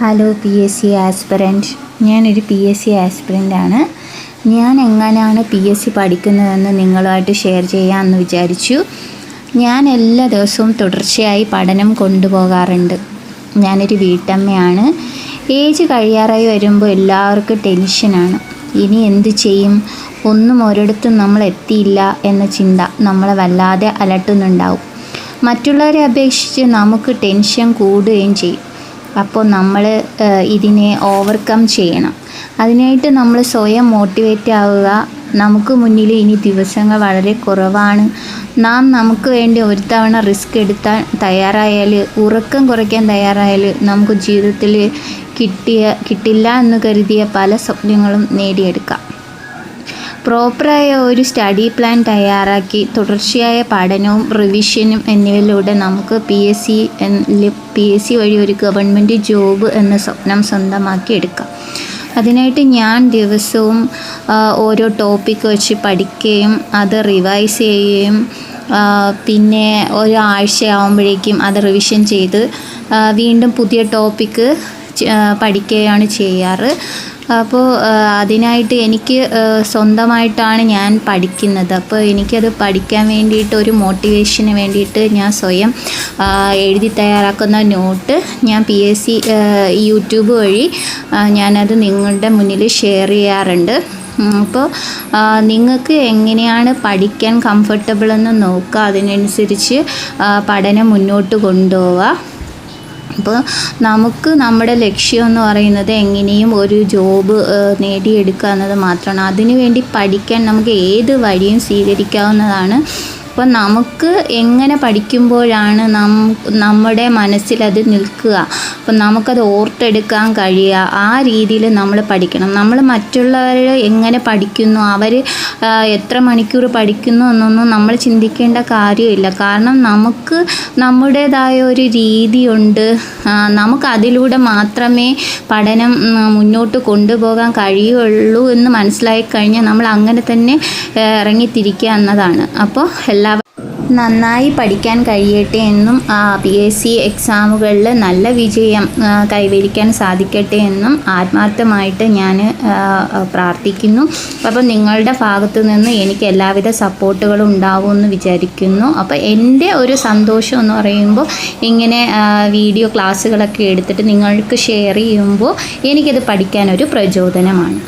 Hello P S C aspirant ഞാനൊരു P S C aspirant ആണ്. ഞാൻ എങ്ങനെയാണ് പി എസ് സി പഠിക്കുന്നതെന്ന് നിങ്ങളുമായിട്ട് ഷെയർ ചെയ്യാമെന്ന് വിചാരിച്ചു. ഞാൻ എല്ലാ ദിവസവും തുടർച്ചയായി പഠനം കൊണ്ടുപോകാറുണ്ട്. ഞാനൊരു വീട്ടമ്മയാണ്. ഏജ് കഴിയാറായി വരുമ്പോൾ എല്ലാവർക്കും ടെൻഷനാണ് ഇനി എന്ത് ചെയ്യും? ഒന്നും ഒരിടത്തും നമ്മൾ എത്തിയില്ല എന്ന ചിന്ത നമ്മളെ വല്ലാതെ അലട്ടുന്നുണ്ടാവും. മറ്റുള്ളവരെ അപേക്ഷിച്ച് നമുക്ക് ടെൻഷൻ കൂടുകയും ചെയ്യും. അപ്പോൾ നമ്മൾ ഇതിനെ ഓവർകം ചെയ്യണം. അതിനായിട്ട് നമ്മൾ സ്വയം മോട്ടിവേറ്റ് ആവുക. നമുക്ക് മുന്നിൽ ഇനി ദിവസങ്ങൾ വളരെ കുറവാണ്. നാം നമുക്ക് വേണ്ടി ഒരു തവണ റിസ്ക് എടുത്താൽ തയ്യാറായാൽ ഉറക്കം കുറയ്ക്കാൻ തയ്യാറായാൽ നമുക്ക് ജീവിതത്തിൽ കിട്ടിയ കിട്ടില്ല എന്ന് കരുതിയ പല സ്വപ്നങ്ങളും നേടിയെടുക്കാം. പ്രോപ്പറായ ഒരു സ്റ്റഡി പ്ലാൻ തയ്യാറാക്കി തുടർച്ചയായ പഠനവും റിവിഷനും എന്നിവയിലൂടെ നമുക്ക് P S C P S C വഴി ഒരു ഗവൺമെന്റ് ജോബ് എന്ന സ്വപ്നം സ്വന്തമാക്കി എടുക്കാം. അതിനായിട്ട് ഞാൻ ദിവസവും ഓരോ ടോപ്പിക്ക് വെച്ച് പഠിക്കുകയും അത് റിവൈസ് ചെയ്യുകയും പിന്നെ ഒരാഴ്ച ആകുമ്പോഴേക്കും അത് റിവിഷൻ ചെയ്ത് വീണ്ടും പുതിയ ടോപ്പിക്ക് പഠിക്കുകയാണ് ചെയ്യാറ്. അപ്പോൾ അതിനായിട്ട് എനിക്ക് സ്വന്തമായിട്ടാണ് ഞാൻ പഠിക്കുന്നത്. അപ്പോൾ എനിക്കത് പഠിക്കാൻ വേണ്ടിയിട്ട് ഒരു മോട്ടിവേഷന് വേണ്ടിയിട്ട് ഞാൻ സ്വയം എഴുതി തയ്യാറാക്കുന്ന നോട്ട് ഞാൻ പി എസ് സി യൂട്യൂബ് വഴി ഞാനത് നിങ്ങളുടെ മുന്നിൽ ഷെയർ ചെയ്യാറുണ്ട്. അപ്പോൾ നിങ്ങൾക്ക് എങ്ങനെയാണ് പഠിക്കാൻ കംഫർട്ടബിൾ എന്ന് നോക്കുക. അതിനനുസരിച്ച് പഠനം മുന്നോട്ട് കൊണ്ടുപോവുക. അപ്പോൾ നമുക്ക് നമ്മുടെ ലക്ഷ്യം എന്ന് പറയുന്നത് എങ്ങനെയും ഒരു ജോബ് നേടിയെടുക്കുക എന്നത് മാത്രമാണ്. അതിനുവേണ്ടി പഠിക്കാൻ നമുക്ക് ഏത് വഴിയും സ്വീകരിക്കാവുന്നതാണ് അപ്പം നമുക്ക് എങ്ങനെ പഠിക്കുമ്പോഴാണ് നം നമ്മുടെ മനസ്സിലത് നിൽക്കുക. അപ്പം നമുക്കത് ഓർത്തെടുക്കാൻ കഴിയുക. ആ രീതിയിൽ നമ്മൾ പഠിക്കണം. നമ്മൾ മറ്റുള്ളവർ എങ്ങനെ പഠിക്കുന്നു? അവർ എത്ര മണിക്കൂർ പഠിക്കുന്നു എന്നൊന്നും നമ്മൾ ചിന്തിക്കേണ്ട കാര്യമില്ല. കാരണം നമുക്ക് നമ്മുടേതായ ഒരു രീതിയുണ്ട്. നമുക്ക് അതിലൂടെ മാത്രമേ പഠനം മുന്നോട്ട് കൊണ്ടുപോകാൻ കഴിയുള്ളൂ എന്ന് മനസ്സിലായി കഴിഞ്ഞാൽ നമ്മൾ അങ്ങനെ തന്നെ ഇറങ്ങിത്തിരിക്കുക എന്നതാണ്. അപ്പോൾ എല്ലാ നന്നായി പഠിക്കാൻ കഴിയട്ടെ എന്നും പി എസ് സി എക്സാമുകളിൽ നല്ല വിജയം കൈവരിക്കാൻ സാധിക്കട്ടെ എന്നും ആത്മാർത്ഥമായിട്ട് ഞാൻ പ്രാർത്ഥിക്കുന്നു. അപ്പം നിങ്ങളുടെ ഭാഗത്തു നിന്ന് എനിക്ക് എല്ലാവിധ സപ്പോർട്ടുകളും ഉണ്ടാവുമെന്ന് വിചാരിക്കുന്നു. അപ്പോൾ എന്റെ ഒരു സന്തോഷം എന്ന് പറയുമ്പോൾ ഇങ്ങനെ വീഡിയോ ക്ലാസ്സുകളൊക്കെ എടുത്തിട്ട് നിങ്ങൾക്ക് ഷെയർ ചെയ്യുമ്പോൾ എനിക്കത് പഠിക്കാനൊരു പ്രചോദനമാണ്.